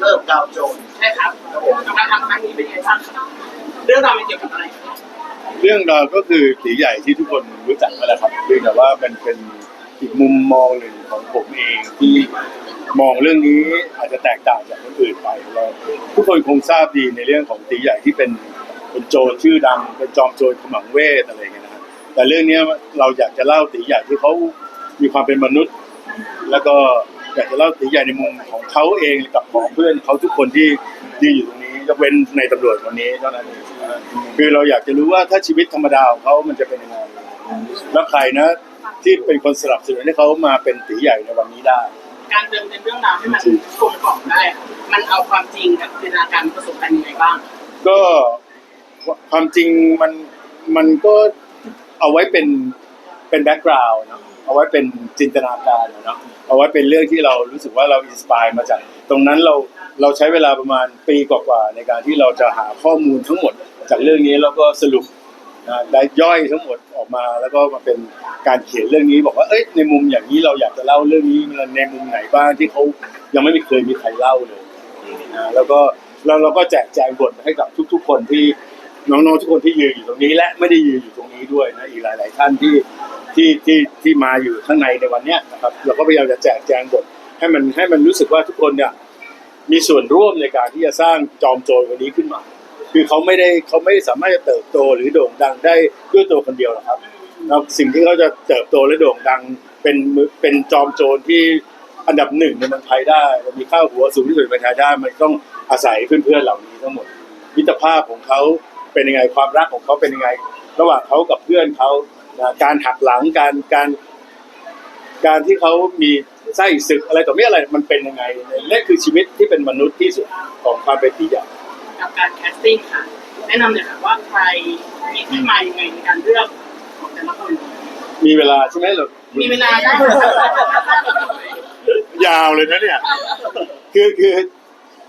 เริ่มดาวโจนส์ใช่ครับกับการทำครั้งนี้เป็นยังไงบ้างครับเรื่องราวมันเกี่ยวกับอะไรครับเรื่องราวก็คือตีใหญ่ที่ทุกคนรู้จักกันแหละครับเพียงแต่ว่ามันเป็นอีกมุมมองหนึ่งของผมเองที่มองเรื่องนี้อาจจะแตกต่างจากคนอื่นไปเราทุกคนคงทราบดีในเรื่องของตีใหญ่ที่เป็นเป็นโจรชื่อดังเป็นจอมโจรขมังเวทอะไรอย่างเงี้ยนะครับแต่เรื่องเนี้ยเราอยากจะเล่าตีใหญ่ที่เขามีความเป็นมนุษย์ แล้วก็ อยากจะเล่าตีใหญ่ในมุมของเขาเองกับของเพื่อนเขาทุกคนที่ที่อยู่ตรงนี้ยกเว้นในตำรวจคนนี้เท่านั้นเองนะฮะคือเราอยากจะรู้ว่าถ้าชีวิตธรรมดาของเขามันจะเป็นยังไงแล้วใครนะ ที่เป็นคนสนับสนุนให้เขามาเป็นตีใหญ่ในวันนี้ได้ การเติมเต็มเรื่องราวให้มันกลมกล่อมได้ครับมันเอาความจริงกับจินตนาการผสมกันยังไงบ้าง ก็ความจริงมันมันก็เอาไว้เป็นเป็นแบ็กกราวน์เนาะ เอาไว้เป็นจินตนาการเนาะเอาไว้เป็นเรื่องที่เรารู้สึกว่าเราอินสปายมาจาก ตรงนั้นเราเราใช้เวลาประมาณปีกว่าๆในการที่เราจะหาข้อมูลทั้งหมด จากเรื่องนี้แล้วก็สรุปได้ย่อยทั้งหมดออกมาแล้วก็มาเป็นการเขียนเรื่องนี้บอกว่าเอ้ยในมุมอย่างนี้เราอยากจะเล่าเรื่องนี้ในมุมไหนบ้างที่เขายังไม่เคยมีใครเล่าเลยนะแล้วก็เราเราก็แจกแจงบทให้กับทุก ๆ คนที่น้องๆทุกคนที่ยืนอยู่ตรงนี้และไม่ได้ยืนอยู่ตรงนี้ด้วยนะอีกหลาย ๆ ท่านที่ ที่ที่ที่มาอยู่ข้างในในวันเนี้ยนะครับ เราก็พยายามจะแจกแจงบท ให้มันให้มันรู้สึกว่าทุกคนเนี่ยมีส่วนร่วมในการที่จะสร้างจอมโจรคนนี้ขึ้นมา คือเขาไม่ได้เขาไม่สามารถจะเติบโตหรือโด่งดังได้ด้วยตัวคนเดียวหรอกครับแล้วสิ่งที่เขาจะเติบโตและโด่งดังเป็นมือเป็นจอมโจรที่อันดับหนึ่งในเมืองไทยได้มันมีค่าหัวสูงที่สุดในเมืองไทยได้มันต้องอาศัยเพื่อนๆเหล่านี้ทั้งหมดมิตรภาพของเขาเป็นยังไงความรักของเขาเป็นยังไง ระหว่างเขากับเพื่อนเขา การหักหลังการการ การที่เขามีไส้ศึกอะไรต่อไม่อะไรมันเป็นยังไงนั่นคือชีวิตที่เป็นมนุษย์ที่สุดของความเป็นตีใหญ่กับการแคสติ้งค่ะ แนะนำหน่อยค่ะว่าใครมีที่มายังไงในการเลือกของแต่ละคน มีเวลาใช่ไหมเรามีเวลาได้ ยาวเลยนะเนี่ย คือคือ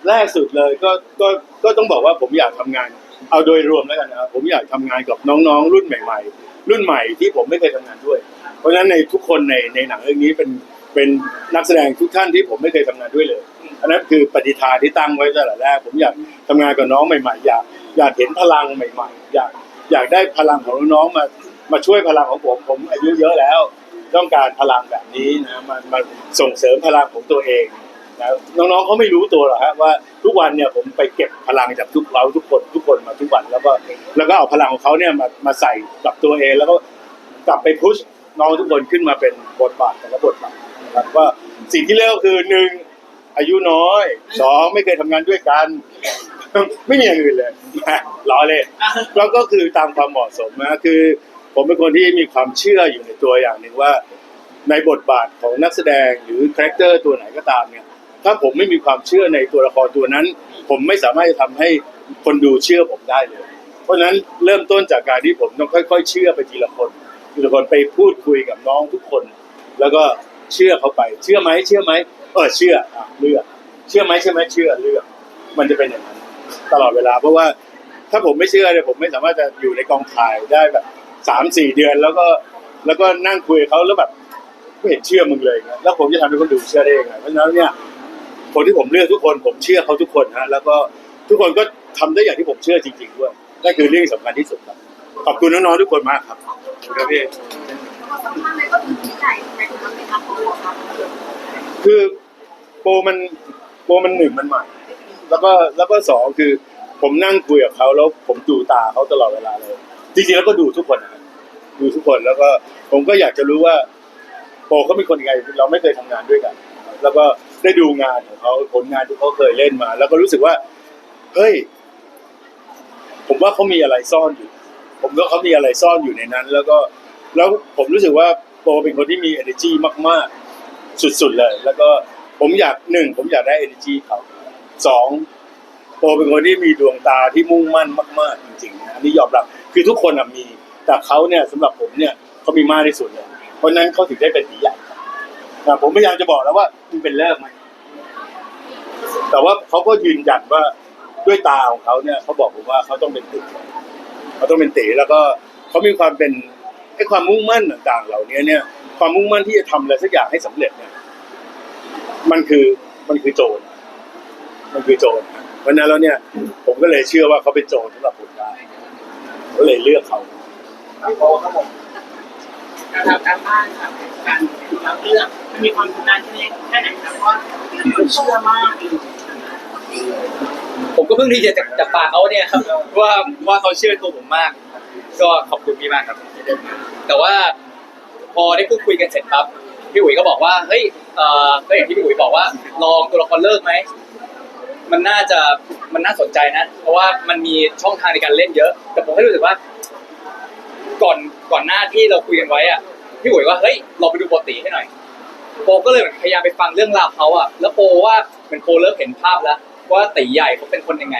แรกสุดเลยก็ก็ก็ต้องบอกว่าผมอยากทำงาน เอาโดยรวมแล้วกันนะครับผมอยากทำงานกับน้องๆ รุ่นใหม่ ๆ รุ่นใหม่ที่ผมไม่เคยทำงานด้วย เพราะฉะนั้นในทุกคนในในหนังเรื่องนี้เป็นเป็นนักแสดงทุกท่านที่ผมไม่เคยทำงานด้วยเลยอันนั้นคือปฏิทาที่ตั้งไว้ตั้งแต่แรกผมอยากทำงานกับน้องใหม่ๆอยากอยากเห็นพลังใหม่ ๆ อยากอยากได้พลังของน้องมามาช่วยพลังของผมผมอายุเยอะแล้ว ต้องการพลังแบบนี้นะมันมาส่งเสริมพลังของตัวเอง นะน้องๆเขาไม่รู้ตัวหรอกฮะว่าทุกวันเนี่ยผมไปเก็บพลังจากทุกเราทุกคนทุกคนมาทุกวันแล้วก็แล้วก็เอาพลังของเขาเนี่ยมามาใส่กับตัวเอง แล้วก็กลับไปพุชน้องทุกคนขึ้นมาเป็นบทบาทแต่ละบทบาทนะครับว่าสิ่งที่เลือกคือหนึ่งอายุน้อยสองไม่เคยทำงานด้วยกัน ไม่มีอย่างอื่นเลยล้อเล่นแล้วก็คือตามความเหมาะสมนะคือ ผมเป็นคนที่มีความเชื่ออยู่ในตัวอย่างหนึ่งว่า ในบทบาทของนักแสดงหรือคาแรคเตอร์ตัวไหนก็ตามเนี่ย ถ้าผมไม่มีความเชื่อในตัวละครตัวนั้น ผมไม่สามารถจะทำให้คนดูเชื่อผมได้เลย เพราะฉะนั้นเริ่มต้นจากการที่ผมต้องค่อย ๆ เชื่อไปทีละคนทีละคนไปพูดคุยกับน้องทุกคน แล้วก็เชื่อเขาไป เชื่อไหมเชื่อไหมเออเชื่ออะเลือกเชื่อไหมเชื่อไหมเชื่อเลือกมันจะเป็นอย่างนั้นตลอดเวลา เพราะว่าถ้าผมไม่เชื่อเนี่ยผมไม่สามารถจะอยู่ในกองถ่ายได้แบบสามสี่เดือนแล้วก็แล้วก็นั่งคุยกับเขาแล้วแบบไม่เห็นเชื่อมึงเลยนะแล้วผมจะทำให้คนดูเชื่อได้ยังไงเพราะฉะนั้นเนี่ย คนที่ผมเลือกทุกคนผมเชื่อเขาทุกคนฮะแล้วก็ทุกคนก็ทำได้อย่างที่ผมเชื่อจริงๆด้วยนั่นคือเรื่องสำคัญที่สุดครับขอบคุณน้องๆทุกคนมากครับขอบคุณครับพี่ความสำคัญเลยก็คือที่ไหนในถึงมันเป็นอัพโหลดครับคือโปรมันโปรมันหนึ่งมันใหม่ แล้วก็แล้วก็สองคือผมนั่งคุยกับเขาแล้วผมดูตาเขาตลอดเวลาเลยจริงๆแล้วก็ดูทุกคนนะครับดูทุกคนแล้วก็ผมก็อยากจะรู้ว่า โปรเขาเป็นคนยังไงเราไม่เคยทำงานด้วยกัน แล้วก็ ได้ดูงานของเขาผลงานที่เขาเคยเล่นมา แล้วก็รู้สึกว่าเฮ้ยผมว่าเขามีอะไรซ่อนอยู่ ผมว่าเขามีอะไรซ่อนอยู่ในนั้น แล้วก็แล้วผมรู้สึกว่าโปรเป็นคนที่มี energy มาก ๆ สุด ๆ เลย แล้วก็ผมอยากหนึ่งผมอยากได้ energy เขาสองโปรเป็นคนที่มีดวงตาที่มุ่งมั่นมาก ๆ จริงๆนะนนี้ยอมรับคือทุกคนมี แต่เขาเนี่ยสำหรับผมเนี่ยเขามีมากที่สุดเลยเพราะนั้นเขาถึงได้เป็นตีใหญ่ผมพยายามจะบอกแล้วว่ามันเป็นเลิกไหม แต่ว่าเขาก็ยืนยันว่าด้วยตาของเขาเนี่ยเขาบอกผมว่าเขาต้องเป็นตีเขาต้องเป็นตีแล้วก็เขามีความเป็นไอ้ความมุ่งมั่นต่างๆ เหล่านี้เนี่ย ความมุ่งมั่นที่จะทำอะไรสักอย่างให้สำเร็จเนี่ย มันคือมันคือโจรมันคือโจรเพราะนั้นแล้วเนี่ย ผมก็เลยเชื่อว่าเขาเป็นโจรสำหรับผมได้ก็เลยเลือกเขาพี่โครับผมการทำการบ้านค่ะการรับเลือกมันมีความกดดันแค่ไหนแค่ไหนครับว่าคุณเชื่อมากเลย ผมก็เพิ่งได้ยินจากจากปากเขาเนี่ยครับว่าว่าเขาเชื่อตัวผมมาก ก็ขอบคุณพี่มากครับ แต่ว่าพอได้พูดคุยกันเสร็จครับพี่อุ๋ยก็บอกว่าเฮ้ยเอ่อก็อย่างที่พี่อุ๋ยบอกว่าลองตัวละครเลิกไหมมันน่าจะมันน่าสนใจนะ เพราะว่ามันมีช่องทางในการเล่นเยอะ แต่ผมให้รู้สึกว่า ก่อนก่อนหน้าที่เราคุยกันไว้อะพี่อุ๋ยว่าเฮ้ยเราไปดูโปรตีให้หน่อยโปก็เลยพยายามไปฟังเรื่องราวเขาอะแล้วโปว่าเหมันโปเริ่มเห็นภาพแล้ว ว่าตีใหญ่เขาเป็นคนยังไง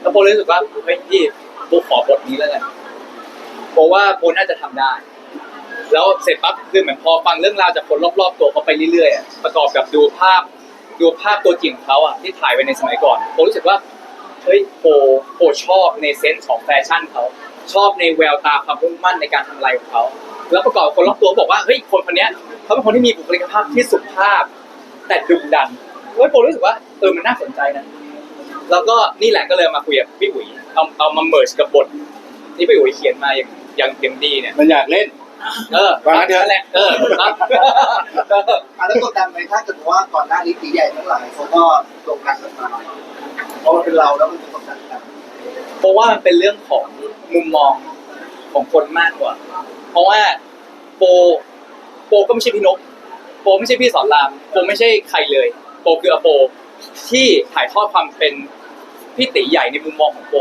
แล้วโปเลยรู้สึกว่าเฮ้ยพี่โปขอบทนี้แล้วกันโปว่าโปน่าจะทำได้ แล้วเสร็จปั๊บคือเหมือนพอฟังเรื่องราวจากคนรอบๆตัวเขาไปเรื่อยๆประกอบกับดูภาพดูภาพตัวจริงของเขาอะที่ถ่ายไว้ในสมัยก่อนโปรู้สึกว่าเฮ้ยโปโปชอบในเซนส์ของแฟชั่นเขาชอบในแววตาความมุ่งมั่นในการทำอะไรของเขาแล้วประกอบคนรอบตัวบอกว่าเฮ้ยคนคนนี้เขาเป็นคนที่มีบุคลิกภาพที่สุภาพ แต่ดุดัน เฮ้ยโปรู้สึกว่าเออมันน่าสนใจนะแล้วก็นี่แหละก็เลยมาคุยกับพี่อุ๋ยเอาเอามาเมิร์ชกับบทที่พี่อุ๋ยเขียนมาอย่างอย่างเต็มที่เนี่ยมันอยากเล่น เออว่างั้นเถอะ นั่นแหละเออครับอะแล้วกดดันไหมถ้าเกิดว่าก่อนหน้านี้ตีใหญ่ทั้งหลายเขาก็ลงกันกันมาเพราะมันเป็นเราแล้วมันจะกดดันกันเพราะว่ามันเป็นเรื่องของมุมมองของคนมากกว่า เพราะว่าโปโปก็ไม่ใช่พี่นกโปไม่ใช่พี่สอนรามโปไม่ใช่ใครเลย โปคืออโป ที่ถ่ายทอดความเป็นพี่ตีใหญ่ในมุมมองของโป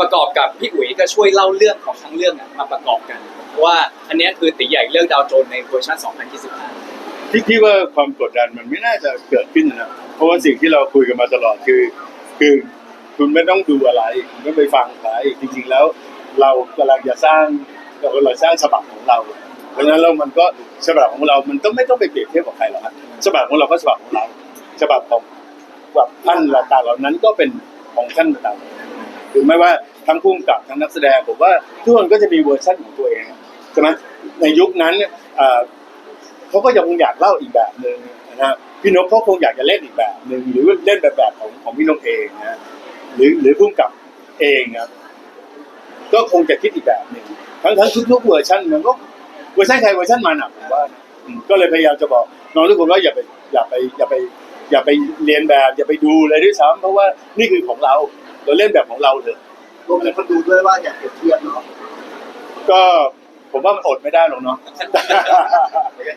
ประกอบกับพี่อุ๋ยก็ช่วยเล่าเรื่องของทั้งเรื่องอะมาประกอบกันว่าอันเนี้ยคือตีใหญ่เรื่องดาวโจนในเวอร์ชัน2025 ที่พี่ว่าความกดดันมันไม่น่าจะเกิดขึ้นนะเพราะว่าสิ่งที่เราคุยกันมาตลอดคือ คือคุณไม่ต้องดูอะไรคุณก็ไปฟังใครจริง ๆ แล้ว เรากำลังจะสร้างเรากำลังสร้างฉบับของเรา เพราะฉะนั้นแล้วมันก็ฉบับของเรา มันต้องไม่ต้องไปเปรียบเทียบกับใครหรอกครับฉบับของเราก็ฉบับของเรา ฉบับของแบบท่านต่างๆเหล่านั้นก็เป็นของท่านต่างๆถึงไม่ว่าทั้งผู้กำกับทั้งนักแสดงผมว่าทุกคนก็จะมีเวอร์ชันของตัวเองใช่ไหมในยุคนั้นเขาก็ยังคงอยากเล่าอีกแบบหนึ่งนะพี่นกเขาคงอยากจะเล่นอีกแบบหนึ่งหรือเล่นแบบแบบของของพี่นกเองนะหรือหรือพุ่มกับเองนะก็คงจะคิดอีกแบบหนึ่งทั้งทั้งทุกๆเวอร์ชันมันก็เวอร์ชันใครเวอร์ชันมันอะผมว่าก็เลยพยายามจะบอกน้องทุกคนว่าอย่าไปอย่าไปอย่าไป อย่าไปเรียนแบบอย่าไปดูเลยด้วยซ้ำเพราะว่านี่คือของเรา เราเล่นแบบของเราเถอะรวมถึงคนดูด้วยว่าอย่าเปรียบเทียบเนาะก็ผมว่ามันอดไม่ได้หรอกเนาะ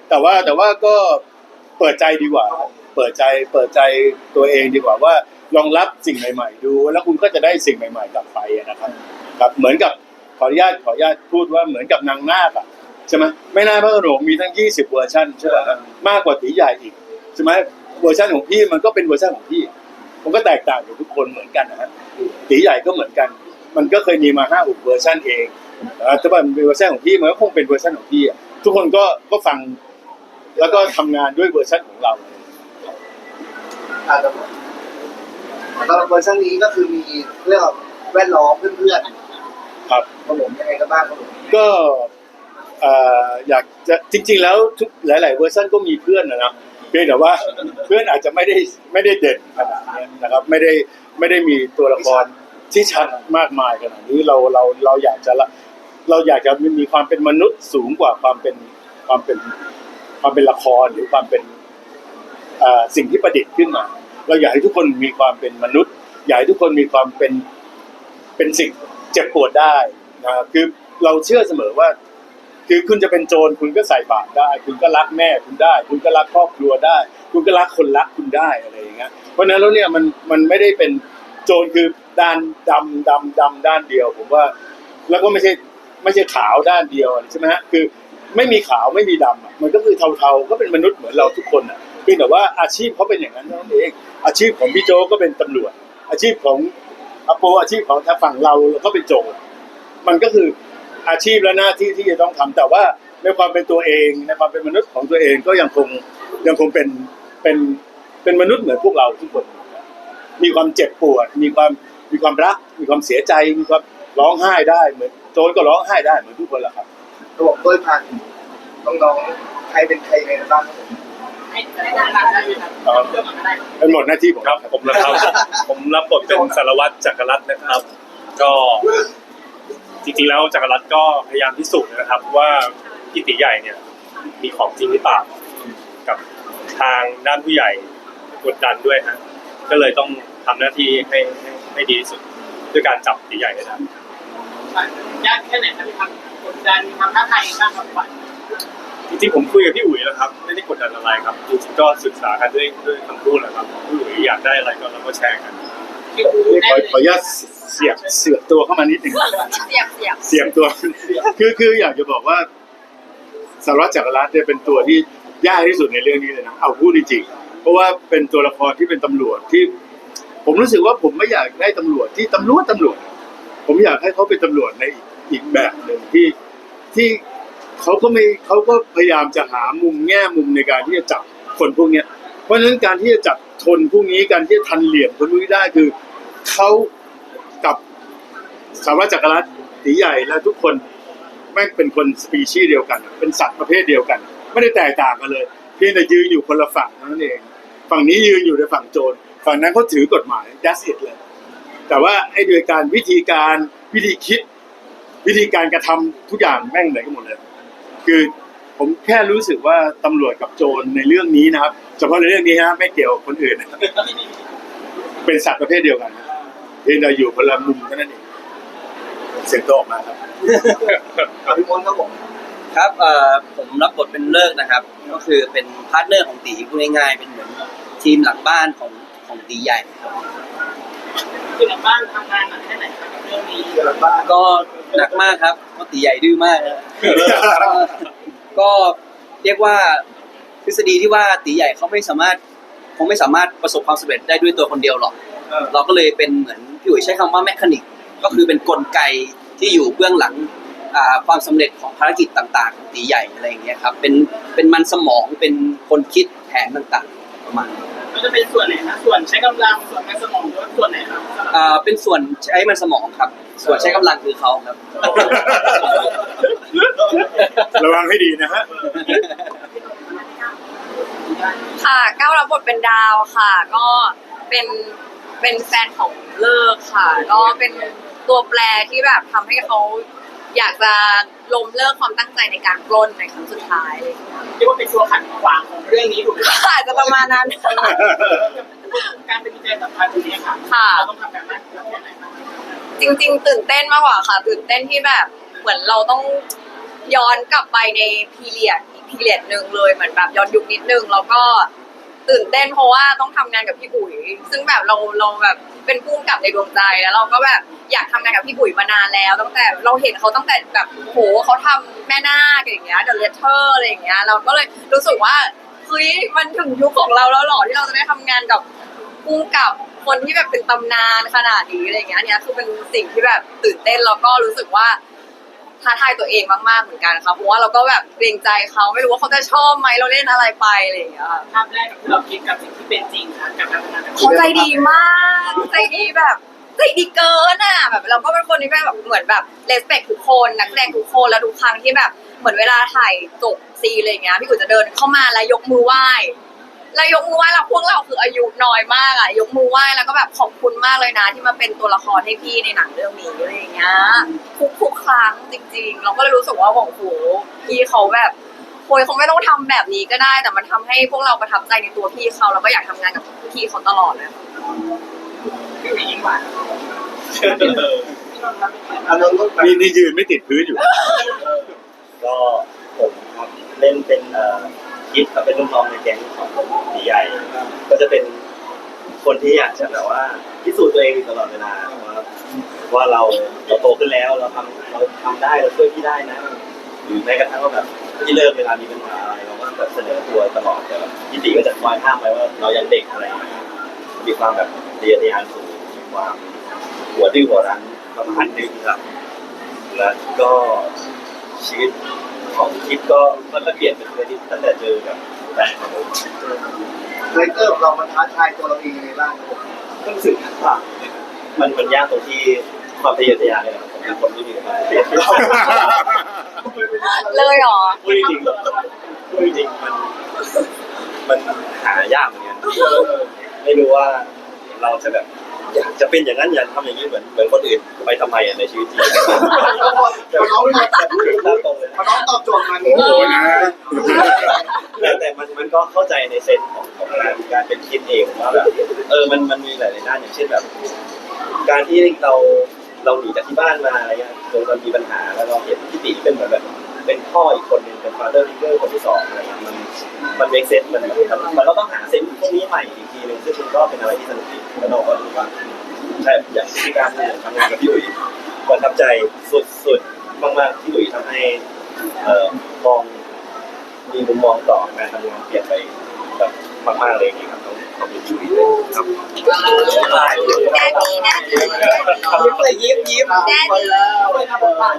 แต่ว่าแต่ว่าก็เปิดใจดีกว่า เปิดใจเปิดใจตัวเองดีกว่าว่าลองรับสิ่งใหม่ ๆ ดู แล้วคุณก็จะได้สิ่งใหม่ ๆ กลับไปอะนะครับครับเหมือนกับขออนุญาตขออนุญาตพูดว่าเหมือนกับนางนาคอะใช่ไหมไม่น่าพระโขนงมีทั้ง 20 เวอร์ชันใช่ไหมมากกว่าตีใหญ่อีกใช่ไหม เวอร์ชันของพี่มันก็เป็นเวอร์ชันของพี่ มันก็แตกต่างกับทุกคนเหมือนกันนะฮะตีใหญ่ก็เหมือนกัน มันก็เคยมีมาห้าหกเวอร์ชันเองเอ่อถ้ามันเป็นเวอร์ชันของพี่มันก็คงเป็นเวอร์ชันของพี่อะทุกคนก็ก็ฟัง แล้วก็ทำงานด้วยเวอร์ชันของเราอะแล้วสำหรับเวอร์ชันนี้ก็คือมีเรื่องของแวดล้อมเพื่อนครับๆของผมยังไงกันบ้างครับผมก็เอ่ออยากจะจริง ๆ แล้วทุกหลาย ๆ เวอร์ชันก็มีเพื่อนนะนะ เพียงแต่ว่าเพื่อนอาจจะไม่ได้ไม่ได้เด่นขนาดนี้นะครับ ไม่ได้ไม่ได้มีตัวละครที่ชัดมากมายขนาดนี้เราเราเราอยากจะละเราอยากจะมีความเป็นมนุษย์สูงกว่าความเป็นความเป็นความเป็นละครหรือความเป็นสิ่งที่ประดิษฐ์ขึ้นมา เราอยากให้ทุกคนมีความเป็นมนุษย์ อยากให้ทุกคนมีความเป็นเป็นสิ่งเจ็บปวดได้นะครับคือเราเชื่อเสมอว่า คือคุณจะเป็นโจรคุณก็ใส่บาตรได้ คุณก็รักแม่คุณได้ คุณก็รักครอบครัวได้ คุณก็รักคนรักคุณได้อะไรอย่างเงี้ยเพราะนั้นแล้วเนี่ยมันมันไม่ได้เป็นโจรคือด้านดำดำดำด้านเดียว ผมว่า แล้วก็ไม่ใช่ไม่ใช่ขาวด้านเดียวใช่ไหมฮะคือไม่มีขาวไม่มีดำมันก็คือเทาๆก็เป็นมนุษย์เหมือนเราทุกคนอะเพียงแต่ว่าอาชีพเขาเป็นอย่างนั้นนั้นเอง อาชีพของพี่โจก็เป็นตำรวจ อาชีพของอโปอาชีพของทางฝั่งเราก็เป็นโจรมันก็คือ อาชีพและหน้าที่ที่จะต้องทำแต่ว่าในความเป็นตัวเองในความเป็นมนุษย์ของตัวเองก็ยังคงยังคงเป็นเป็นเป็นมนุษย์เหมือนพวกเราทุกคน มีความเจ็บปวด มีความมีความรัก มีความเสียใจ มีความร้องไห้ได้เหมือนโจรก็ร้องไห้ได้เหมือนทุกคนแหละครับระบบด้วยพันน้องๆใครเป็นใครยังไงกันบ้างครับผมให้ได้ได้ได้ไหมครับเรื่องมันก็ได้เป็นหมดหน้าที่ผมครับผมนะครับ ผมรับบทเป็นสารวัตรจักรรัตน์นะครับ ก็ จริงๆแล้วจักรรัตน์ก็พยายามพิสูจน์นะครับว่าพี่ตีใหญ่เนี่ยมีของจริงหรือเปล่ากับทางด้านผู้ใหญ่กดดันด้วยฮะก็เลยต้องทำหน้าที่ให้ให้ให้ดีที่สุดด้วยการจับตีใหญ่ให้ได้ยากแค่ไหนครับมีความกดดันมีความท้าทายบ้างครับขวัญจริงๆผมคุยกับพี่อุ๋ยแล้วครับไม่ได้กดดันอะไรครับจริงๆก็ศึกษากันด้วยด้วยคำพูดแหละครับพี่อุ๋ยอยากได้อะไรก็เราก็แชร์กันที่ดู ขได้อเลยขออนุญาตเสียบเสือกตัวเข้ามานิดหนึ่งเสียบเสียบเสียบตัว คือคืออยากจะบอกว่าสารวัตรจักรรัตน์เนี่ยเป็นตัวที่ยากที่สุดในเรื่องนี้เลยนะเอาพูดจริงๆเพราะว่าเป็นตัวละครที่เป็นตำรวจที่ ผมรู้สึกว่าผมไม่อยากได้ตำรวจที่ตำรวจตำรวจ ผมอยากให้เขาเป็นตำรวจในอีกอีกแบบหนึ่งที่ที่เขาก็ไม่เขาก็พยายามจะหามุมแง่มุมในการที่จะจับคนพวกเนี้ย เพราะฉะนั้นการที่จะจับ ชนพวกนี้การที่จะทันเหลี่ยมคนพวกนี้ได้คือเขากับสารวัตรจักรรัตน์ตีใหญ่และทุกคนแม่งเป็นคนสปีชีส์เดียวกัน เป็นสัตว์ประเภทเดียวกัน ไม่ได้แตกต่างกันเลย เพียงแต่ยืนอยู่คนละฝั่งนั้นเอง ฝั่งนี้ยืนอยู่ในฝั่งโจรฝั่งนั้นเขาถือกฎหมาย that's it เลย แต่ว่าไอ้โดยการวิธีการวิธีคิด วิธีการกระทำทุกอย่างแม่งเหมือนกันหมดเลย คือ ผมแค่รู้สึกว่าตำรวจกับโจรในเรื่องนี้นะครับเฉพาะในเรื่องนี้ฮะไม่เกี่ยวกับคนอื่นนะครับเป็นสัตว์ประเภทเดียวกันนะเพียงแต่อยู่คนละมุมเท่านั้นเองเสียงตัวออกมาครับเอาพี่มนต์ครับผมครับเอ่อผมรับบทเป็นเลิกนะครับ ก็คือเป็นพาร์ทเนอร์ของตีพูดง่ายๆเป็นเหมือนทีมหลังบ้านของของตีใหญ่ครับคือหลังบ้านทำงานหนักแค่ไหนครับเรื่องนี้เกี่ยวกับบ้านก็หนักมากครับเพราะตีใหญ่ดื้อมากนะ ก็เรียกว่าทฤษฎีที่ว่าตีใหญ่เขาไม่สามารถคงไม่สามารถประสบความสำเร็จได้ด้วยตัวคนเดียวหรอกเราก็เลยเป็นเหมือนพี่อุ๋ยใช้คำว่าแมคานิก ก็คือเป็นกลไกที่อยู่เบื้องหลังอ่าความสำเร็จของภารกิจต่างๆของตีใหญ่อะไรอย่างเงี้ยครับเป็นเป็นมันสมองเป็นคนคิดแผนต่างๆประมาณนี้มันจะเป็นส่วนไหนนะส่วนใช้กำลังส่วนในสมองหรือว่าส่วนไหนครับอ่าเป็นส่วนใช้มันสมองครับ ส่วนใช้กำลังคือเขาครับ ระวังให้ดีนะฮะ ค่ะก้าวรับบทเป็นดาวค่ะ ก็เป็นเป็นแฟนของเลิกค่ะ ก็เป็นตัวแปรที่แบบทำให้เขาอยากจะล้มเลิกความตั้งใจในการปล้นในครั้งสุดท้ายเลยเรียกว่าเป็นตัวขัดขวางของเรื่องนี้ถูกไหมครับอาจจะประมาณนั้น การเป็นใจสัมพันธ์ตรงนี้ค่ะค่ะ เราต้องทำแบบนั้นแค่ไหนครับจริง ๆ ตื่นเต้นมากกว่าค่ะ ตื่นเต้นที่แบบเหมือนเราต้อง ย้อนกลับไปในพีเรียดอีกพีเรียดหนึ่งเลยเหมือนแบบย้อนยุคนิดนึงแล้วก็ตื่นเต้นเพราะว่าต้องทำงานกับพี่อุ๋ย ซึ่งแบบเราเราแบบเป็นผู้กำกับในดวงใจแล้วเราก็แบบอยากทำงานกับพี่อุ๋ยมานานแล้ว ตั้งแต่เราเห็นเขาตั้งแต่แบบโหเขาทำแม่นาคอย่างเงี้ยเดอะเลเทอร์อะไรอย่างเงี้ยเราก็เลยรู้สึกว่าเฮ้ยมันถึงยุคของเราแล้วหรอที่เราจะได้ทำงานกับพุ่งกับคนที่แบบเป็นตำนานขนาดนี้อะไรอย่างเงี้ยเนี้ยคือเป็นสิ่งที่แบบตื่นเต้นแล้วก็รู้สึกว่า ท้าทายตัวเองมากๆเหมือนกันค่ะเพราะว่าเราก็แบบเกรงใจเขาไม่รู้ว่าเขาจะชอบไหมเราเล่นอะไรไปอะไรอย่างเงี้ยค่ะภาพแรกที่เราคิดกับสิ่งที่เป็นจริงค่ะกับการทำงานกับเขาใจดีมากใจดีแบบใจดีเกินอะแบบเราก็เป็นคนที่แบบเหมือนแบบเลสเปคทุกคนนักแสดงทุกคนแล้วทุกครั้งที่แบบเหมือนเวลาถ่ายจบซีนอะไรอย่างเงี้ยพี่กุ๋ยจะเดินเข้ามาแล้วยกมือไหว้ แล้วยกมือไหว้เราพวกเราคืออายุน้อยมากอะ ยกมือไหว้แล้วก็แบบขอบคุณมากเลยนะ ที่มาเป็นตัวละครให้พี่ในหนังเรื่องนี้อะไรอย่างเงี้ยทุกทุกครั้งจริง ๆ เราก็เลยรู้สึกว่าโอ้โหพี่เขาแบบโอยเขาไม่ต้องทำแบบนี้ก็ได้ แต่มันทำให้พวกเราประทับใจในตัวพี่เขาแล้วก็อยากทำงานกับพี่เขาตลอดเลยค่ะที่มียิ่งกว่าอันนั้นก็แบบนี่นี่ยืนไม่ติดพื้นอยู่ ก็ผมครับเล่นเป็นเอ่อ คิดครับเป็นลูกน้องในแก๊งของตีใหญ่ ก็จะเป็นคนที่อยากจะแบบว่าพิสูจน์ตัวเองอยู่ตลอดเวลาว่าว่าเราเราโตขึ้นแล้วเราทำเราทำได้เราช่วยพี่ได้นะ หรือแม้กระทั่งว่าแบบที่เลิกเวลามีปัญหาอะไรเราก็แบบเสนอตัวตลอดแต่แบบพี่ตีก็จะคอยห้ามไว้ว่าเรายังเด็กอะไรมีความแบบเรียนยานสูงมีความหัวดื้อหัวรั้นประมาณนึงครับแล้วก็ชีวิต ของคิดก็มันก็เปลี่ยนไปเลยที่ตั้งแต่เจอกับแฟนของผมคาแรคเตอร์ของเรามันท้าทายตัวเราเองยังไงบ้างครับผมก็รู้สึกว่ามันมันยากตรงที่ความทะเยอทะยานเนี่ยนะครับผมเป็นคนที่มีความทะเยอทะยานเลยเหรอพูดจริงๆพูดจริงๆมันมันหายากเหมือนกันไม่รู้ว่าเราจะแบบ อยากจะเป็นอย่างนั้นอยากทำอย่างนี้เหมือนเหมือนคนอื่นไปทำไมอะในชีวิตจริงน้องไม่มาตามตรงเลยน้องตอบโจทย์มัน โอ้โหนะ แต่แต่มันมันก็เข้าใจในเซนส์ของของการการเป็นคิดเองว่าแบบเออมันมันมีหลายๆด้านอย่างเช่นแบบ การที่เราเราหนีจากที่บ้านมาอะไรเงี้ยจนมันมีปัญหาแล้วเราเห็นพี่ติเป็นเหมือนแบบเป็นพ่ออีกคนหนึงเป็นฟาเธอร์ลิเกอร์คนที่สองอะไรเงี้ยมันมันเมคเซนส์มันมัน ใหม่อีกทีหนึงซึ่งมันก็เป็นอะไรที่สนุกดีแล้วเราก็รู้ว่าใช่อย่างที่การทำงานกับพี่อุ๋ยประทับใจสุดๆมากๆที่อุ๋ยทำให้เอ่อมองมีมุมมองต่อการทำงานเปลี่ยนไปแบบมากๆเลยอย่างนี้ครับต้องขอบคุณชุยเลยครับแดดดีแดดดีแดดดีขอบคุณเลยยิ้มยิ้มแดดดีด้วยนะบทบา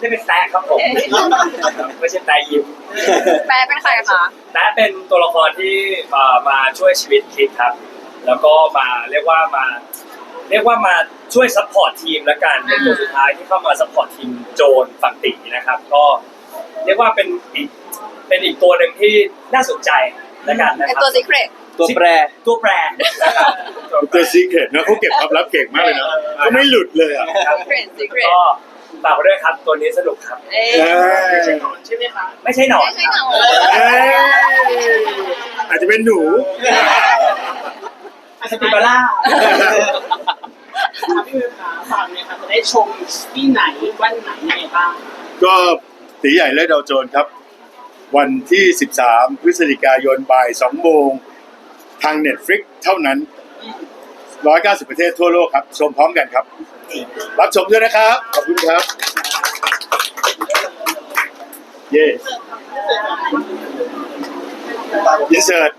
ทที่ชื่อว่านี่เป็นแตะครับผมไม่ใช่แตะยิ้มแปลเป็นใครคะแตะเป็นตัวละครที่เอ่อมาช่วยชีวิตคิดครับ แล้วก็มาเรียกว่ามา เรียกว่ามาช่วยซัพพอร์ตทีมแล้วกันเป็นตัวสุดท้ายที่เข้ามาซัพพอร์ตทีมโจนฝั่งตีนะครับ ก็เรียกว่าเป็นอีกเป็นอีกตัวหนึ่งที่น่าสนใจแล้วกันนะเป็นครับตัวซีเครตตัวแปร ตัวแปรนะครับตัวซีเครตนะเขาเก็บความลับเก่งมากเลยนะเขาไม่หลุดเลยอะ ซีเครตซีเครตก็ ฝากไว้ด้วยครับ ตัวนี้สนุกครับ เอ๊เอะไม่ใช่อหนอนใช่ไหมคะไม่ใช่หนอนไม่ใช่หนอนเอ้ยอาจจะเป็นหนู อาจจะเป็นบาร่าครับพี่เวขาฝากเลยค่ะจะได้ชมที่ไหนวันไหนยังไงบ้างก็ตีใหญ่และดาวโจนครับ วันที่ 13 พฤศจิกายนบ่าย2โมงทาง Netflix เท่านั้น 190 ประเทศทั่วโลกครับ ชมพร้อมกันครับ รับชมด้วยนะครับ ขอบคุณครับ เย้ยินเสิร์ต